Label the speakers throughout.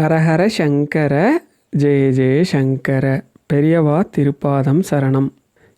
Speaker 1: ஹரஹர சங்கர ஜெய ஜெய சங்கர பெரியவா திருப்பாதம் சரணம்.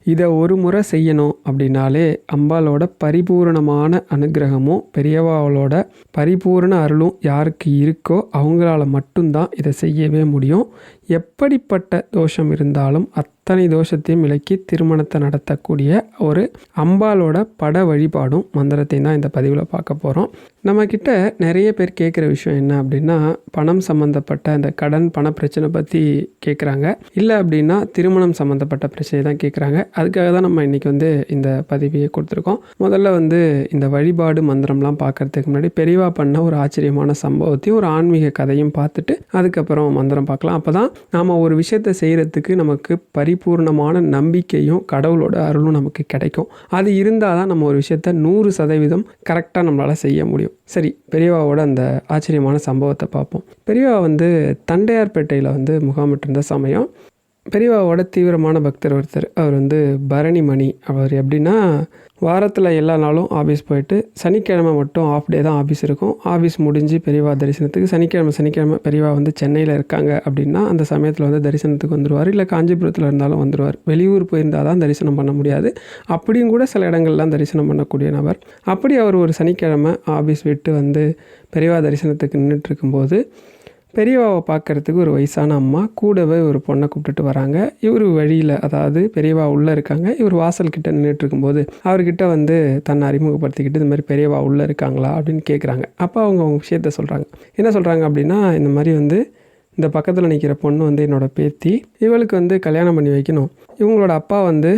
Speaker 1: இதை ஒரு முறை செய்யணும் அப்படின்னாலே அம்பாலோட பரிபூரணமான அனுகிரகமும் பெரியவாவளோட பரிபூரண அருளும் யாருக்கு இருக்கோ அவங்களால மட்டும்தான் இதை செய்யவே முடியும். எப்படிப்பட்ட தோஷம் இருந்தாலும் அத்தனை தோஷத்தையும் விலக்கி திருமணத்தை நடத்தக்கூடிய ஒரு அம்பாலோட பட வழிபாடும் மந்திரத்தையும் தான் இந்த பதிவில் பார்க்க போகிறோம் நம்மக்கிட்ட நிறைய பேர் கேட்குற விஷயம் என்ன அப்படின்னா பணம் சம்மந்தப்பட்ட அந்த கடன் பண பிரச்சனை பற்றி கேட்குறாங்க இல்லை அப்படின்னா திருமணம் சம்மந்தப்பட்ட பிரச்சனை தான் கேட்குறாங்க அதுக்காக தான் நம்ம இன்றைக்கி வந்து இந்த பதிவையே கொடுத்துருக்கோம். முதல்ல வந்து இந்த வழிபாடு மந்திரம்லாம் பார்க்கறதுக்கு முன்னாடி பெரியவா பண்ண ஒரு ஆச்சரியமான சம்பவத்தையும் ஒரு ஆன்மீக கதையும் பார்த்துட்டு அதுக்கப்புறம் மந்திரம் பார்க்கலாம். அப்போ தான் நாம் ஒரு விஷயத்தை செய்கிறதுக்கு நமக்கு பரிபூர்ணமான நம்பிக்கையும் கடவுளோட அருளும் நமக்கு கிடைக்கும். அது இருந்தால் தான் நம்ம ஒரு விஷயத்த நூறு சதவீதம் கரெக்டாக நம்மளால் செய்ய முடியும். சரி பெரியவாவோட அந்த ஆச்சரியமான சம்பவத்தை பார்ப்போம். பெரியவா வந்து தண்டையார்பேட்டையில் வந்து முகாமிட்டிருந்த சமயம் பெரியவாவோட தீவிரமான பக்தர் ஒருத்தர். அவர் வந்து பரணிமணி. அவர் எப்படின்னா வாரத்தில் எல்லா நாளும் ஆஃபீஸ் போயிட்டு சனிக்கிழமை மட்டும் ஆஃப் டே தான் ஆஃபீஸ் இருக்கும். ஆஃபீஸ் முடிஞ்சு பெரியவா தரிசனத்துக்கு சனிக்கிழமை சனிக்கிழமை பெரியவா வந்து சென்னையில் இருக்காங்க அப்படின்னா அந்த சமயத்தில் வந்து தரிசனத்துக்கு வந்துடுவார் இல்லை காஞ்சிபுரத்தில் இருந்தாலும் வந்துடுவார் வெளியூர் போயிருந்தால் தான் தரிசனம் பண்ண முடியாது. அப்படியும் கூட சில இடங்கள்லாம் தரிசனம் பண்ணக்கூடிய நபர். அப்படி அவர் ஒரு சனிக்கிழமை ஆஃபீஸ் விட்டு வந்து பெரியவா தரிசனத்துக்கு நின்றுட்டு இருக்கும்போது பெரியவாவை பார்க்கறதுக்கு ஒரு வயசான அம்மா கூடவே ஒரு பொண்ணை கூப்பிட்டுட்டு வராங்க. இவர் வழியில் அதாவது பெரியவா உள்ளே இருக்காங்க. இவர் வாசல் கிட்ட நின்றுட்டு இருக்கும்போது அவர்கிட்ட வந்து தன்னை அறிமுகப்படுத்திக்கிட்டு இந்த மாதிரி பெரியவா உள்ளே இருக்காங்களா? அப்படின்னு கேட்குறாங்க அப்போ அவங்க அவங்க விஷயத்த சொல்கிறாங்க என்ன சொல்கிறாங்க அப்படின்னா இந்த மாதிரி வந்து இந்த பக்கத்தில் நிற்கிற பொண்ணு வந்து என்னோட பேத்தி இவளுக்கு வந்து கல்யாணம் பண்ணி வைக்கணும். இவங்களோட அப்பா வந்து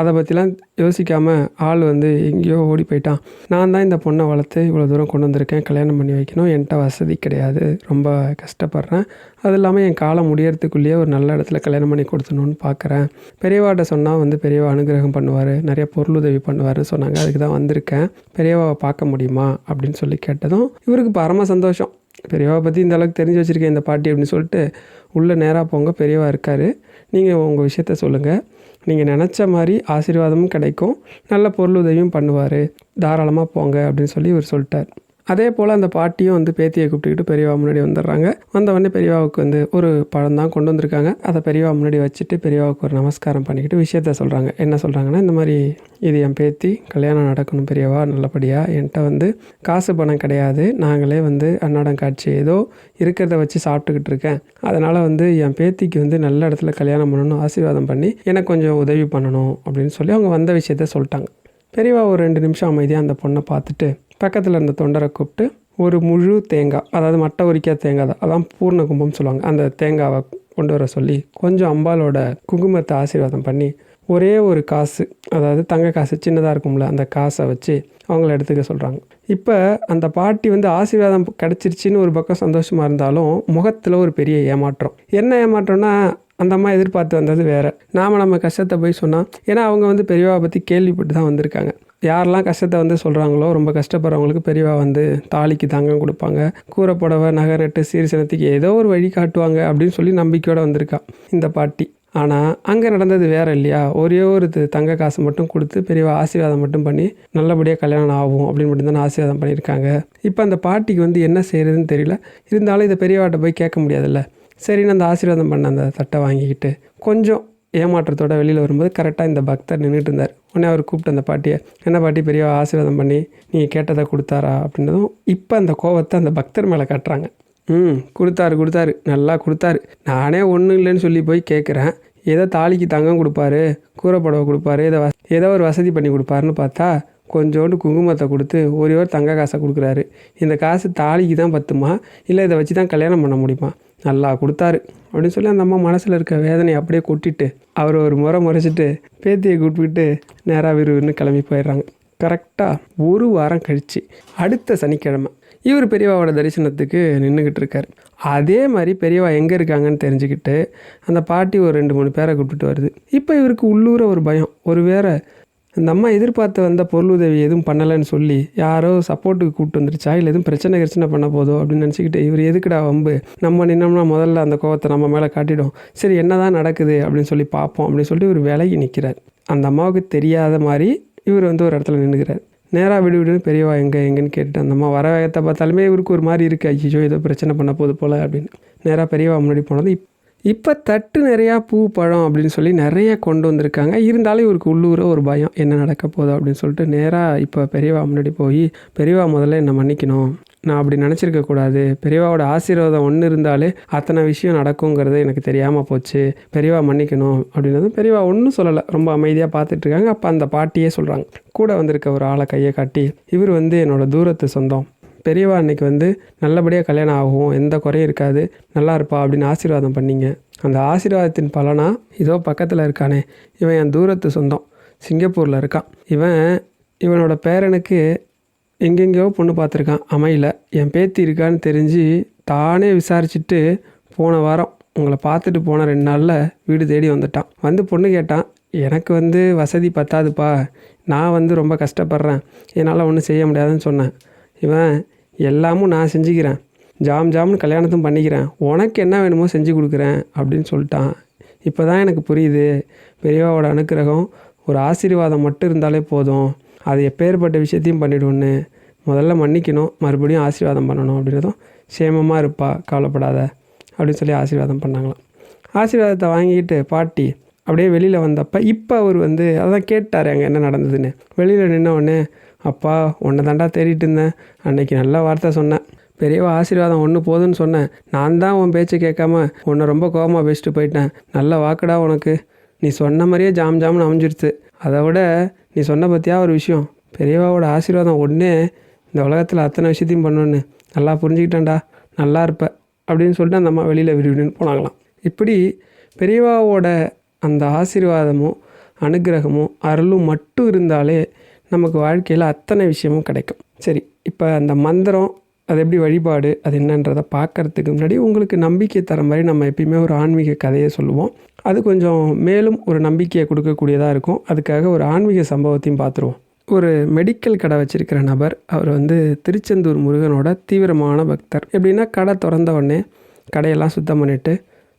Speaker 1: அதை பற்றிலாம் யோசிக்காமல் ஆள் வந்து எங்கேயோ ஓடி போயிட்டான். நான் தான் இந்த பொண்ணை வளர்த்து இவ்வளோ தூரம் கொண்டு வந்திருக்கேன் கல்யாணம் பண்ணி வைக்கணும். என்கிட்ட வசதி கிடையாது. ரொம்ப கஷ்டப்படுறேன். அது இல்லாமல் என் காலம் முடியறதுக்குள்ளேயே ஒரு நல்ல இடத்துல கல்யாணம் பண்ணி கொடுத்தணும்னு பார்க்குறேன் பெரியவாட்ட சொன்னால் வந்து பெரியவா அனுகிரகம் பண்ணுவார். நிறைய பொருளுதவி பண்ணுவார்னு சொன்னாங்க. அதுக்கு தான் வந்திருக்கேன். பெரியவாவை பார்க்க முடியுமா அப்படின்னு சொல்லி கேட்டதும் இவருக்கு பரம சந்தோஷம். பெரியவா பற்றி இந்த அளவுக்கு தெரிஞ்சு வச்சுருக்கேன் இந்த பாட்டி அப்படின்னு சொல்லிட்டு உள்ளே நேராக போங்க பெரியவா இருக்கார். நீங்கள் உங்கள் விஷயத்த சொல்லுங்கள் நீங்கள் நினச்ச மாதிரி ஆசீர்வாதமும் கிடைக்கும். நல்ல பொருள் உதவியும் பண்ணுவார். தாராளமாக போங்க அப்படின்னு சொல்லி இவர் சொல்லிட்டார். அதே போல் அந்த பாட்டியும் வந்து பேத்தியை கூப்பிட்டுக்கிட்டு பெரியவா முன்னாடி வந்துடுறாங்க. வந்தவொடனே பெரியவாவுக்கு வந்து ஒரு பழம் தான் கொண்டு வந்திருக்காங்க. அதை பெரியவா முன்னாடி வச்சுட்டு பெரியவாவுக்கு ஒரு நமஸ்காரம் பண்ணிக்கிட்டு விஷயத்த சொல்கிறாங்க என்ன சொல்கிறாங்கன்னா இந்த மாதிரி இது என் பேத்தி கல்யாணம் நடக்கணும் பெரியவா நல்லபடியாக என்கிட்ட வந்து காசு பணம் கிடையாது. நாங்களே வந்து அன்னாடம் காட்சி ஏதோ இருக்கிறத வச்சு சாப்பிட்டுக்கிட்டு இருக்கேன். அதனால் வந்து என் பேத்திக்கு வந்து நல்ல இடத்துல கல்யாணம் பண்ணணும் ஆசீர்வாதம் பண்ணி எனக்கு கொஞ்சம் உதவி பண்ணணும் அப்படின்னு சொல்லி அவங்க வந்த விஷயத்த சொல்லிட்டாங்க. பெரியவா ஒரு ரெண்டு நிமிஷம் அமைதியாக அந்த பொண்ணை பார்த்துட்டு பக்கத்தில் இருந்த தொண்டரை கூப்பிட்டு ஒரு முழு தேங்காய் அதாவது மட்டை உரிக்காத தேங்காய் தான். அதான் பூர்ண கும்பம்னு சொல்லுவாங்க. அந்த தேங்காவை கொண்டு வர சொல்லி கொஞ்சம் அம்பாலோட குங்குமத்தை ஆசீர்வாதம் பண்ணி ஒரே ஒரு காசு அதாவது தங்க காசு சின்னதாக இருக்கும்ல அந்த காசை வச்சு அவங்கள எடுத்துக்க சொல்கிறாங்க இப்போ அந்த பாட்டி வந்து ஆசீர்வாதம் கிடச்சிருச்சின்னு ஒரு பக்கம் சந்தோஷமாக இருந்தாலும் முகத்தில் ஒரு பெரிய ஏமாற்றம். என்ன ஏமாற்றம்னா அந்த அம்மா எதிர்பார்த்து வந்தது வேறு. நாம் நம்ம கஷ்டத்தை போய் சொன்னால் ஏன்னா அவங்க வந்து பெரியவா பற்றி கேள்விப்பட்டு தான் வந்திருக்காங்க. யாரெல்லாம் கஷ்டத்தை வந்து சொல்கிறாங்களோ ரொம்ப கஷ்டப்படுறவங்களுக்கு பெரியவா வந்து தாலிக்கு தங்கம் கொடுப்பாங்க. கூரை புடவை நகை நட்டு சீர்சனத்துக்கு ஏதோ ஒரு வழி காட்டுவாங்க அப்படின்னு சொல்லி நம்பிக்கையோடு வந்திருக்கா இந்த பாட்டி. ஆனால் அங்கே நடந்தது வேற இல்லையா? ஒரே ஒரு தங்க காசு மட்டும் கொடுத்து பெரியவா ஆசீர்வாதம் மட்டும் பண்ணி நல்லபடியாக கல்யாணம் ஆகும் அப்படின்னு மட்டும் தானே ஆசீர்வாதம் பண்ணியிருக்காங்க. இப்போ அந்த பாட்டிக்கு வந்து என்ன செய்யறதுன்னு தெரியல. இருந்தாலும் இதை பெரியவாட்ட போய் கேட்க முடியாதுல்ல. சரின்னு அந்த ஆசீர்வாதம் பண்ண அந்த தட்டை வாங்கிக்கிட்டு கொஞ்சம் ஏமாற்றத்தோட வெளியில் வரும்போது கரெக்டாக இந்த பக்தர் நின்றுட்டு இருந்தார். உடனே அவர் கூப்பிட்டு அந்த பாட்டியை என்ன பாட்டி பெரிய ஆசீர்வாதம் பண்ணி நீங்கள் கேட்டதை கொடுத்தாரா? அப்படின்றதும் இப்போ அந்த கோவத்தை அந்த பக்தர் மேலே காட்டுறாங்க. ம் கொடுத்தாரு கொடுத்தாரு நல்லா கொடுத்தாரு. நானே ஒன்றும் இல்லைன்னு சொல்லி போய் கேட்குறேன் ஏதோ தாலிக்கு தங்கம் கொடுப்பாரு கூரை கொடுப்பாரு ஏதோ வச- ஏதோ ஒரு வசதி பண்ணி கொடுப்பாருன்னு பார்த்தா கொஞ்சோண்டு குங்குமத்தை கொடுத்து ஒரே ஒரு தங்க காசை கொடுக்குறாரு. இந்த காசு தாலிக்கு தான் பத்துமா? இல்லை இதை வச்சு தான் கல்யாணம் பண்ண முடியுமா? நல்லா கொடுத்தாரு. அப்படின்னு சொல்லி அந்த அம்மா மனசில் இருக்க வேதனையை அப்படியே கொட்டிட்டு அவர் ஒரு முறை முறைச்சிட்டு பேத்தியை கூப்பிட்டு நேராக விறுவிறுன்னு கிளம்பி போயிடுறாங்க. கரெக்டாக ஒரு வாரம் கழித்து அடுத்த சனிக்கிழமை இவர் பெரியவாவோட தரிசனத்துக்கு நின்றுக்கிட்டு இருக்கார். அதே மாதிரி பெரியவா எங்கே இருக்காங்கன்னு தெரிஞ்சுக்கிட்டு அந்த பாட்டி ஒரு ரெண்டு மூணு பேரை கூப்பிட்டுட்டு வருது. இப்போ இவருக்கு உள்ளூர ஒரு பயம். ஒரு வேற அந்த அம்மா எதிர்பார்த்து வந்த பொருள் உதவி எதுவும் பண்ணலைன்னு சொல்லி யாரோ சப்போர்ட்டுக்கு கூப்பிட்டு வந்துருச்சா? இல்லை எதுவும் பிரச்சனை கிரச்சனை பண்ண போதோ அப்படின்னு நினச்சிக்கிட்டு இவர் எதுக்குடா வம்பு? நம்ம நின்னோம்னா முதல்ல அந்த கோவத்தை நம்ம மேலே காட்டிடும். சரி என்னதான் நடக்குது அப்படின்னு சொல்லி பார்ப்போம் அப்படின்னு சொல்லிட்டு இவர் விலகி நிற்கிறார் அந்த அம்மாவுக்கு தெரியாத மாதிரி இவர் வந்து ஒரு இடத்துல நின்றுக்கிறார் நேராக விடு விடுன்னு பெரியவா எங்கே எங்கேன்னு கேட்டுட்டு அந்த அம்மா வர வேகத்தை பார்த்தாலுமே இவருக்கு ஒரு மாதிரி இருக்குது ஐயோ ஏதோ பிரச்சனை பண்ண போது போல் அப்படின்னு. நேராக பெரியவா முன்னாடி போனது இப் இப்போ தட்டு நிறையா பூ பழம் அப்படின்னு சொல்லி நிறைய கொண்டு வந்திருக்காங்க. இருந்தாலும் இவருக்கு உள்ளூர ஒரு பயம் என்ன நடக்க போதும் அப்படின்னு சொல்லிட்டு நேராக இப்போ பெரியவா முன்னாடி போய் பெரியவா முதல்ல என்னை மன்னிக்கணும். நான் அப்படி நினச்சிருக்க கூடாது. பெரியவாவோட ஆசீர்வாதம் ஒன்று இருந்தாலே அத்தனை விஷயம் நடக்குங்கிறது எனக்கு தெரியாமல் போச்சு. பெரியவா மன்னிக்கணும். அப்படின்னது பெரியவா ஒன்றும் சொல்லலை. ரொம்ப அமைதியாக பார்த்துட்டு இருக்காங்க. அப்போ அந்த பாட்டியே சொல்கிறாங்க கூட வந்திருக்க ஒரு ஆளை கையை காட்டி இவர் வந்து என்னோட தூரத்து சொந்தம். பெரியவா அன்னைக்கு வந்து நல்லபடியாக கல்யாணம் ஆகும் எந்த குறையும் இருக்காது நல்லா இருப்பா அப்படின்னு ஆசீர்வாதம் பண்ணீங்க. அந்த ஆசீர்வாதத்தின் பலனாக இதோ பக்கத்தில் இருக்கானே. இவன் என் தூரத்து சொந்தம் சிங்கப்பூரில் இருக்கான். இவன் இவனோட பேரனுக்கு எங்கெங்கேயோ பொண்ணு பார்த்துருக்கான் அமையல. என் பேத்தி இருக்கான்னு தெரிஞ்சு தானே விசாரிச்சுட்டு போன வாரம் உங்களை பார்த்துட்டு போன ரெண்டு நாளில் வீடு தேடி வந்துட்டான். வந்து பொண்ணு கேட்டான் எனக்கு வந்து வசதி பத்தாதுப்பா. நான் வந்து ரொம்ப கஷ்டப்படுறேன். என்னால் ஒன்றும் செய்ய முடியாதுன்னு சொன்னேன். இவன் எல்லாமும் நான் செஞ்சுக்கிறேன். ஜாம் ஜாம்னு கல்யாணத்தும் பண்ணிக்கிறேன். உனக்கு என்ன வேணுமோ செஞ்சு கொடுக்குறேன் அப்படின்னு சொல்லிட்டான். இப்போ தான் எனக்கு புரியுது. பெரியவாவோட அனுக்கிரகம் ஒரு ஆசீர்வாதம் மட்டும் இருந்தாலே போதும். அது எப்பேற்பட்ட விஷயத்தையும் பண்ணிடுவோன்னு முதல்ல மன்னிக்கணும் மறுபடியும் ஆசீர்வாதம் பண்ணணும் அப்படின்றதும் சேமமாக இருப்பா கவலைப்படாத அப்படின்னு சொல்லி ஆசீர்வாதம் பண்ணாங்களாம். ஆசீர்வாதத்தை வாங்கிட்டு பாட்டி அப்படியே வெளியில் வந்தப்போ இப்போ அவர் வந்து அதான் கேட்டார் அங்கே என்ன நடந்ததுன்னு. வெளியில் நின்னவுடனே உடனே அப்பா உன்னை தாண்டா தேடிட்டு இருந்தேன். அன்னைக்கு நல்ல வார்த்தை சொன்னேன். பெரியவா ஆசீர்வாதம் ஒன்று போதுன்னு சொன்னேன். நான் தான் உன் பேச்சை கேட்காம உன்னை ரொம்ப கோபமாக பேசிட்டு போயிட்டேன். நல்ல வாக்குடா உனக்கு. நீ சொன்ன மாதிரியே ஜாம் ஜாம்னு அமைஞ்சிருச்சு. அதை விட நீ சொன்ன பற்றியா ஒரு விஷயம். பெரியவாவோட ஆசீர்வாதம் ஒன்றே இந்த உலகத்தில் அத்தனை விஷயத்தையும் பண்ணணுன்னு நல்லா புரிஞ்சுக்கிட்டேன்டா. நல்லா இருப்ப. அப்படின்னு சொல்லிட்டு அந்த அம்மா வெளியில் விடுவிடுன்னு போனாங்களாம். இப்படி பெரியவாவோட அந்த ஆசீர்வாதமும் அனுகிரகமும் அருளும் மட்டும் இருந்தாலே நமக்கு வாழ்க்கையில் அத்தனை விஷயமும் கிடைக்கும். சரி இப்போ அந்த மந்திரம் அது எப்படி வழிபாடு அது என்னன்றதை பார்க்கறதுக்கு முன்னாடி உங்களுக்கு நம்பிக்கை தர மாதிரி நம்ம எப்பயுமே ஒரு ஆன்மீக கதையை சொல்லுவோம். அது கொஞ்சம் மேலும் ஒரு நம்பிக்கையை கொடுக்கக்கூடியதாக இருக்கும். அதுக்காக ஒரு ஆன்மீக சம்பவத்தையும் பார்த்துருவோம். ஒரு மெடிக்கல் கடை வச்சிருக்கிற நபர் அவர் வந்து திருச்செந்தூர் முருகனோட தீவிரமான பக்தர். எப்படின்னா கடை திறந்த உடனே கடையெல்லாம் சுத்தம் பண்ணிவிட்டு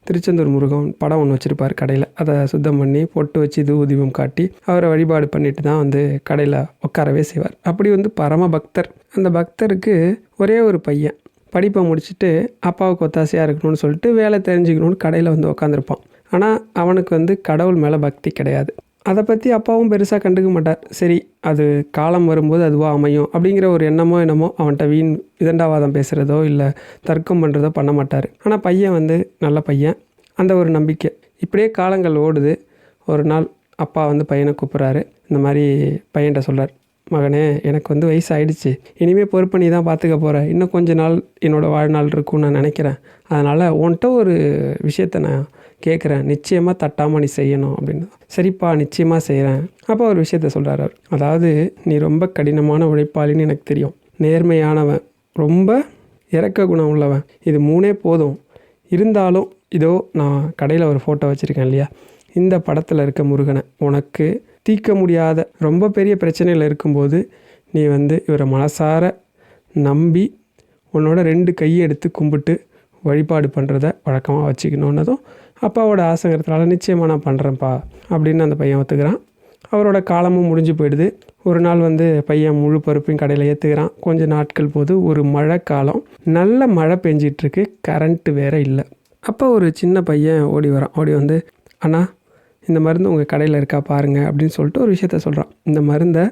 Speaker 1: திருச்செந்தூர் முருகன் படம் ஒன்று வச்சுருப்பார் கடையில். அதை சுத்தம் பண்ணி பொட்டு வச்சு தூ தீபம் காட்டி அவரை வழிபாடு பண்ணிட்டு தான் வந்து கடையில் உட்காரவே செய்வார். அப்படி வந்து பரம பக்தர் அந்த பக்தருக்கு ஒரே ஒரு பையன். படிப்பை முடிச்சுட்டு அப்பாவுக்கு ஒத்தாசையாக இருக்கணும்னு சொல்லிட்டு வேலை தெரிஞ்சுக்கணும்னு கடையில் வந்து உட்காந்துருப்பான் ஆனால் அவனுக்கு வந்து கடவுள் மேலே பக்தி கிடையாது. அதை பற்றி அப்பாவும் பெருசாக கண்டுக்க மாட்டார். சரி அது காலம் வரும்போது அதுவாக அமையும் அப்படிங்கிற ஒரு எண்ணமோ என்னமோ அவன்கிட்ட வீண் விதண்டாவாதம் பேசுகிறதோ இல்லை தர்க்கம் பண்ணுறதோ பண்ண மாட்டார். ஆனால் பையன் வந்து நல்ல பையன். அந்த ஒரு நம்பிக்கை. இப்படியே காலங்கள் ஓடுது. ஒரு நாள் அப்பா வந்து பையனை கூப்பிட்றாரு. இந்த மாதிரி பையன்கிட்ட சொல்கிறார் மகனே எனக்கு வந்து வயசு ஆயிடுச்சு இனிமேல் பொறுப்பு நீ தான் பார்த்துக்க போகிறேன் இன்னும் கொஞ்ச நாள் என்னோடய வாழ்நாள் இருக்கும்னு நான் நினைக்கிறேன். அதனால் உன்கிட்ட ஒரு விஷயத்த நான் கேட்குறேன் நிச்சயமாக தட்டாமல் நீ செய்யணும் அப்படின்னு. சரிப்பா நிச்சயமாக செய்கிறேன் அப்போ ஒரு விஷயத்த சொல்கிறார் அவர் அதாவது நீ ரொம்ப கடினமான உழைப்பாளின்னு எனக்கு தெரியும். நேர்மையானவன். ரொம்ப இறக்க குணம் உள்ளவன். இது மூணே போதும். இருந்தாலும் இதோ நான் கடையில் ஒரு ஃபோட்டோ வச்சுருக்கேன் இல்லையா? இந்த படத்தில் இருக்க முருகனை. உனக்கு தீர்க்க முடியாத ரொம்ப பெரிய பிரச்சனையில் இருக்கும்போது நீ வந்து இவரை மனசார நம்பி உன்னோட ரெண்டு கையை எடுத்து கும்பிட்டு வழிபாடு பண்ணுறத வழக்கமாக வச்சுக்கணுன்னதும் அப்பாவோட ஆசைங்கிறதுனால நிச்சயமாக நான் பண்ணுறேன்ப்பா அப்படின்னு அந்த பையன் ஒத்துக்கிறான். அவரோட காலமும் முடிஞ்சு போயிடுது. ஒரு நாள் வந்து பையன் முழு பருப்பையும் கடையில் ஏற்றுக்கிறான் கொஞ்சம் நாட்கள் போது ஒரு மழை காலம். நல்ல மழை பெஞ்சிட்ருக்கு. கரண்ட்டு வேற இல்லை. அப்போ ஒரு சின்ன பையன் ஓடி வரான். ஓடி வந்து அண்ணா இந்த மருந்து உங்கள் கடையில் இருக்கா பாருங்கள் அப்படின்னு சொல்லிட்டு ஒரு விஷயத்த சொல்கிறான் இந்த மருந்தை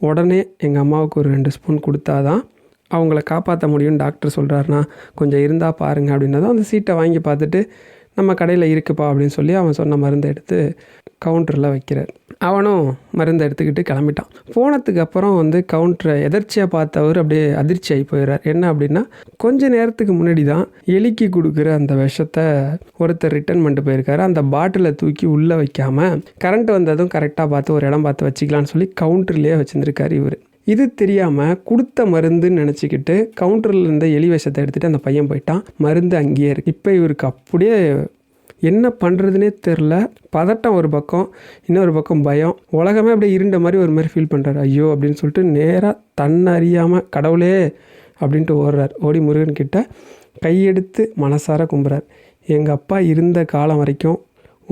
Speaker 1: உடனே எங்கள் அம்மாவுக்கு ஒரு ரெண்டு ஸ்பூன் கொடுத்தாதான் அவங்கள காப்பாற்ற முடியும்னு டாக்டர் சொல்கிறாருண்ணா கொஞ்சம் இருந்தால் பாருங்கள் தான் அந்த சீட்டை வாங்கி பார்த்துட்டு நம்ம கடையில் இருக்குப்பா அப்படின்னு சொல்லி அவன் சொன்ன மருந்தை எடுத்து கவுண்டரில் வைக்கிறார். அவனும் மருந்தை எடுத்துக்கிட்டு கிளம்பிட்டான். போனதுக்கு அப்புறம் வந்து கவுண்டரை எதர்ச்சியாக பார்த்தவர் அப்படியே அதிர்ச்சி ஆகி போயிடுறார். என்ன அப்படின்னா கொஞ்ச நேரத்துக்கு முன்னாடி தான் எலிக்கு கொடுக்குற அந்த விஷத்தை ஒருத்தர் ரிட்டர்ன் பண்ணிட்டு போயிருக்காரு. அந்த பாட்டிலை தூக்கி உள்ளே வைக்காமல் கரண்ட் வந்ததும் கரெக்டாக பார்த்து ஒரு இடம் பார்த்து வச்சுக்கலான்னு சொல்லி கவுண்டர்லேயே வச்சுருந்துருக்காரு இவர். இது தெரியாமல் கொடுத்த மருந்துன்னு நினச்சிக்கிட்டு கவுண்டரில் இருந்த எலி விஷத்தை எடுத்துகிட்டு அந்த பையன் போயிட்டான். மருந்து அங்கேயே இருக்கு. இப்போ இவருக்கு அப்படியே என்ன பண்ணுறதுனே தெரில பதட்டம் ஒரு பக்கம் இன்னொரு பக்கம் பயம். உலகமே அப்படியே இருண்ட மாதிரி ஒரு மாதிரி ஃபீல் பண்ணுறாரு ஐயோ அப்படின்னு சொல்லிட்டு நேராக தன்னை அறியாமல் கடவுளே அப்படின்ட்டு ஓடுறார். ஓடி முருகன்கிட்ட கையெடுத்து மனசார கும்புறார். எங்கள் அப்பா இருந்த காலம் வரைக்கும்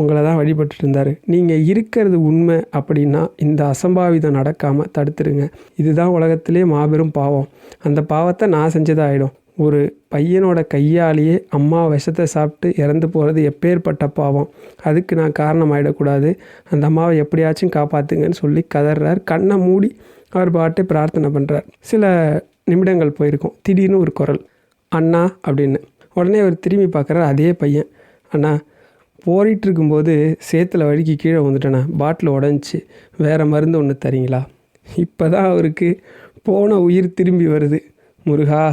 Speaker 1: உங்களை தான் வழிபட்டு இருந்தார் நீங்கள் இருக்கிறது உண்மை அப்படின்னா இந்த அசம்பாவிதம் நடக்காமல் தடுத்துருங்க. இதுதான் உலகத்திலே மாபெரும் பாவம். அந்த பாவத்தை நான் செஞ்சதாகிடும் ஒரு பையனோட கையாலேயே அம்மா விஷத்தை சாப்பிட்டு இறந்து போகிறது எப்பேற்பட்ட பாவம். அதுக்கு நான் காரணம் ஆகிடக்கூடாது அந்த அம்மாவை எப்படியாச்சும் காப்பாற்றுங்கன்னு சொல்லி கதறார் கண்ணை மூடி அவர் பாட்டு பிரார்த்தனை பண்ணுறார் சில நிமிடங்கள் போயிருக்கும். திடீர்னு ஒரு குரல் அண்ணா அப்படின்னு. உடனே அவர் திரும்பி பார்க்குறாரு அதே பையன். அண்ணா போரிட்டு இருக்கும்போது சேத்துல வழுக்கி கீழே வந்துட்டேனே பாட்டில் உடஞ்சி வேறு மருந்து ஒன்று தரீங்களா? இப்போ தான் அவருக்கு போன உயிர் திரும்பி வருது. முருகா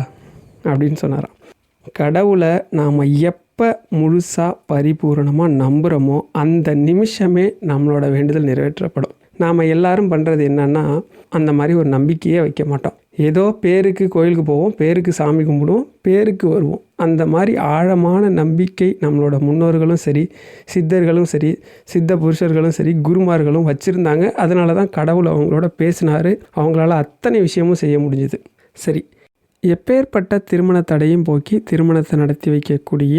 Speaker 1: அப்படின்னு சொன்னாராம். கடவுளை நாம் எப்போ முழுசாக பரிபூரணமாக நம்புகிறோமோ அந்த நிமிஷமே நம்மளோட வேண்டுதல் நிறைவேற்றப்படும். நாம் எல்லாரும் பண்ணுறது என்னன்னா அந்த மாதிரி ஒரு நம்பிக்கையே வைக்க மாட்டோம். ஏதோ பேருக்கு கோயிலுக்கு போவோம் பேருக்கு சாமி கும்பிடுவோம் பேருக்கு வருவோம். அந்த மாதிரி ஆழமான நம்பிக்கை நம்மளோட முன்னோர்களும் சரி சித்தர்களும் சரி சித்த புருஷர்களும் சரி குருமார்களும் வச்சுருந்தாங்க. அதனால தான் கடவுள் அவங்களோட பேசினார். அவங்களால அத்தனை விஷயமும் செய்ய முடிஞ்சுது. சரி எப்பேற்பட்ட திருமண தடையும் போக்கி திருமணத்தை நடத்தி வைக்கக்கூடிய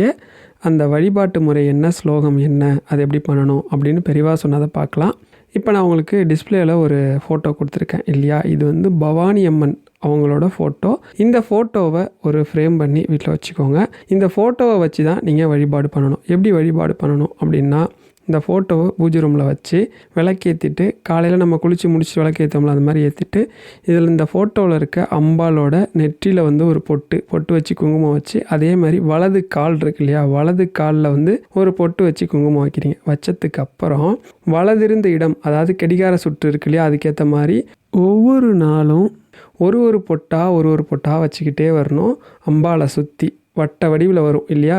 Speaker 1: அந்த வழிபாட்டு முறை என்ன ஸ்லோகம் என்ன அது எப்படி பண்ணணும் அப்படின்னு பெரிவாக சொன்னதை பார்க்கலாம். இப்போ நான் உங்களுக்கு டிஸ்பிளேயில் ஒரு ஃபோட்டோ கொடுத்துருக்கேன் இல்லையா? இது வந்து பவானி அம்மன் அவங்களோட ஃபோட்டோ இந்த ஃபோட்டோவை ஒரு ஃப்ரேம் பண்ணி வீட்டில் வச்சுக்கோங்க. இந்த ஃபோட்டோவை வச்சு தான் நீங்கள் வழிபாடு பண்ணணும். எப்படி வழிபாடு பண்ணணும் அப்படின்னா இந்த ஃபோட்டோவை பூஜை ரூமில் வச்சு விளக்கேற்றிட்டு காலையில் நம்ம குளித்து முடிச்சு விளக்கேற்றோம்ல அந்த மாதிரி ஏற்றிட்டு இதில் இந்த ஃபோட்டோவில் இருக்க அம்பாலோட நெற்றியில் வந்து ஒரு பொட்டு பொட்டு வச்சு குங்குமம் வச்சு அதே மாதிரி வலது கால் இருக்கு இல்லையா வலது காலில் வந்து ஒரு பொட்டு வச்சு குங்குமம் வைக்கிறீங்க. வச்சதுக்கு அப்புறம் வலதிருந்த இடம் அதாவது கெடிகார சுற்று இருக்கு இல்லையா அதுக்கேற்ற மாதிரி ஒவ்வொரு நாளும் ஒரு ஒரு பொட்டாக ஒரு ஒரு பொட்டாக வச்சுக்கிட்டே வரணும். அம்பாலை சுற்றி வட்ட வடிவில் வரும் இல்லையா?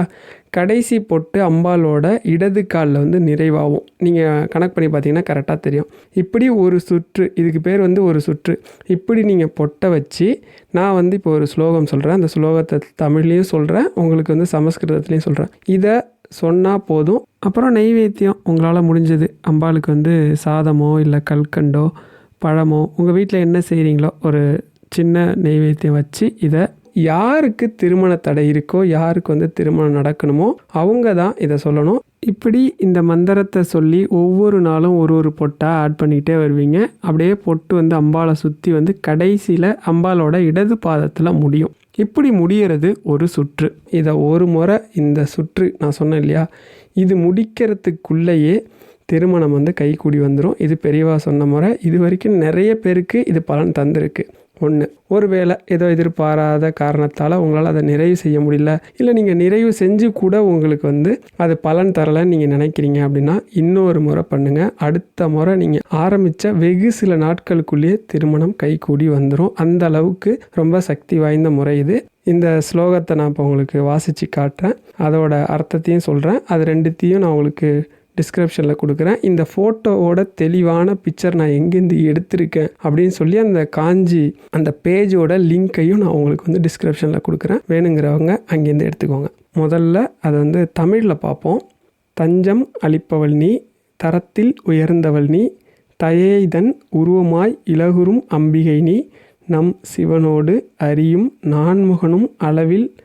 Speaker 1: கடைசி பொட்டு அம்பாலோட இடது காலில் வந்து நிறைவாகும். நீங்கள் கணக்கு பண்ணி பார்த்தீங்கன்னா கரெக்டாக தெரியும். இப்படி ஒரு சுற்று இதுக்கு பேர் வந்து ஒரு சுற்று. இப்படி நீங்கள் பொட்டை வச்சு நான் வந்து இப்போ ஒரு ஸ்லோகம் சொல்கிறேன் அந்த ஸ்லோகத்தை தமிழ்லேயும் சொல்கிறேன் உங்களுக்கு வந்து சமஸ்கிருதத்துலேயும் சொல்கிறேன் இதை சொன்னால் போதும். அப்புறம் நெய்வேத்தியம் உங்களால் முடிஞ்சது. அம்பாளுக்கு வந்து சாதமோ இல்லை கல்கண்டோ பழமோ உங்கள் வீட்டில் என்ன செய்கிறீங்களோ ஒரு சின்ன நெய்வேத்தியம் வச்சு இதை யாருக்கு திருமண தடை இருக்கோ யாருக்கு வந்து திருமணம் நடக்கணுமோ அவங்க தான் இதை சொல்லணும். இப்படி இந்த மந்திரத்தை சொல்லி ஒவ்வொரு நாளும் ஒரு ஒரு பொட்டாக ஆட் பண்ணிக்கிட்டே வருவீங்க. அப்படியே பொட்டு வந்து அம்பாலை சுற்றி வந்து கடைசியில் அம்பாலோட இடது பாதத்தில் முடியும். இப்படி முடிகிறது ஒரு சுற்று. இதை ஒரு முறை இந்த சுற்று நான் சொன்னேன் இல்லையா? இது முடிக்கிறதுக்குள்ளேயே திருமணம் வந்து கைக்கூடி வந்துடும் இது பெரியவா சொன்ன முறை. இது வரைக்கும் நிறைய பேருக்கு இது பலன் தந்திருக்கு. ஒன்று ஒருவேளை ஏதோ எதிர்பாராத காரணத்தால் உங்களால் அதை நிறைவு செய்ய முடியல இல்லை நீங்கள் நிறைவு செஞ்சு கூட உங்களுக்கு வந்து அது பலன் தரலைன்னு நீங்கள் நினைக்கிறீங்க அப்படின்னா இன்னொரு முறை பண்ணுங்கள் அடுத்த முறை நீங்கள் ஆரம்பித்த வெகு சில நாட்களுக்குள்ளேயே திருமணம் கைகூடி வந்துடும் அந்த அளவுக்கு ரொம்ப சக்தி வாய்ந்த முறை இது. இந்த ஸ்லோகத்தை நான் இப்போ உங்களுக்கு வாசித்து காட்டுறேன். அதோட அர்த்தத்தையும் சொல்கிறேன் அது ரெண்டுத்தையும் நான் உங்களுக்கு டிஸ்கிரிப்ஷனில் கொடுக்குறேன். இந்த ஃபோட்டோவோட தெளிவான பிக்சர் நான் எங்கேருந்து எடுத்திருக்கேன் அப்படின்னு சொல்லி அந்த காஞ்சி அந்த பேஜோட லிங்க்கையும் நான் உங்களுக்கு வந்து டிஸ்கிரிப்ஷனில் கொடுக்குறேன். வேணுங்கிறவங்க அங்கேருந்து எடுத்துக்கோங்க. முதல்ல அதை வந்து தமிழில் பார்ப்போம். தஞ்சம் அளிப்பவள் நீ தரத்தில் உயர்ந்தவள் நீ தயேதன் உருவமாய் இலகுறும் அம்பிகை நீ நம் சிவனோடு அறியும் நான்முகனும் அளவில்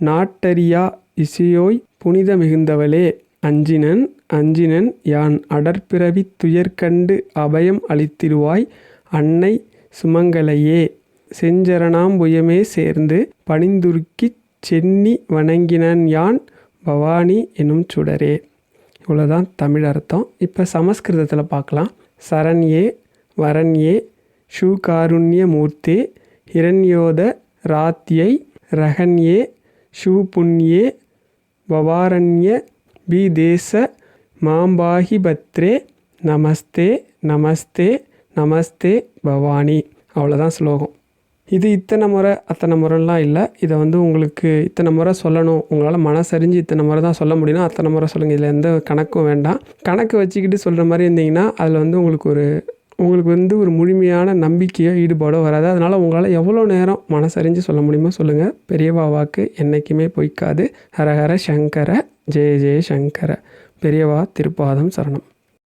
Speaker 1: நாட்டறியா இசையோய் புனித மிகுந்தவளே அஞ்சினன் அஞ்சினன் யான் அடற்பிறவி துயர்கண்டு அபயம் அளித்திடுவாய் அன்னை சுமங்கலையே. செஞ்சரணாம்புயமே சேர்ந்து பணிந்துருக்கிச் சென்னி வணங்கினன் யான் பவானி எனும் சுடரே. இவ்வளோதான் தமிழ் அர்த்தம். இப்போ சமஸ்கிருதத்தில் பார்க்கலாம். சரண்யே வரண்யே ஷூகாருண்ய மூர்த்தே ஹிரண்யோத ராத்யை ரகன்யே ஷூபுண்யே பவாரண்ய பீதேச மாம்பாகிபத்ரே நமஸ்தே நமஸ்தே நமஸ்தே பவானி. அவ்வளோதான் ஸ்லோகம். இது இத்தனை முறை அத்தனை முறைலாம் இல்லை. இதை வந்து உங்களுக்கு இத்தனை முறை சொல்லணும். உங்களால் மனசறிஞ்சு இத்தனை முறை தான் சொல்ல முடியும்னா அத்தனை முறை சொல்லுங்கள் இதில் எந்த கணக்கும் வேண்டாம். கணக்கு வச்சுக்கிட்டு சொல்கிற மாதிரி இருந்தீங்கன்னா அதில் வந்து உங்களுக்கு ஒரு உங்களுக்கு வந்து ஒரு முழுமையான நம்பிக்கையோ ஈடுபாடோ வராது. அதனால் உங்களால் எவ்வளோ நேரம் மனசறிஞ்சு சொல்ல முடியுமோ சொல்லுங்கள் பெரியவா வாக்கு என்றைக்குமே பொய்க்காது. ஹரஹர சங்கர ஜெய ஜெய சங்கர. பெரியவா திருப்பாதம் சரணம்.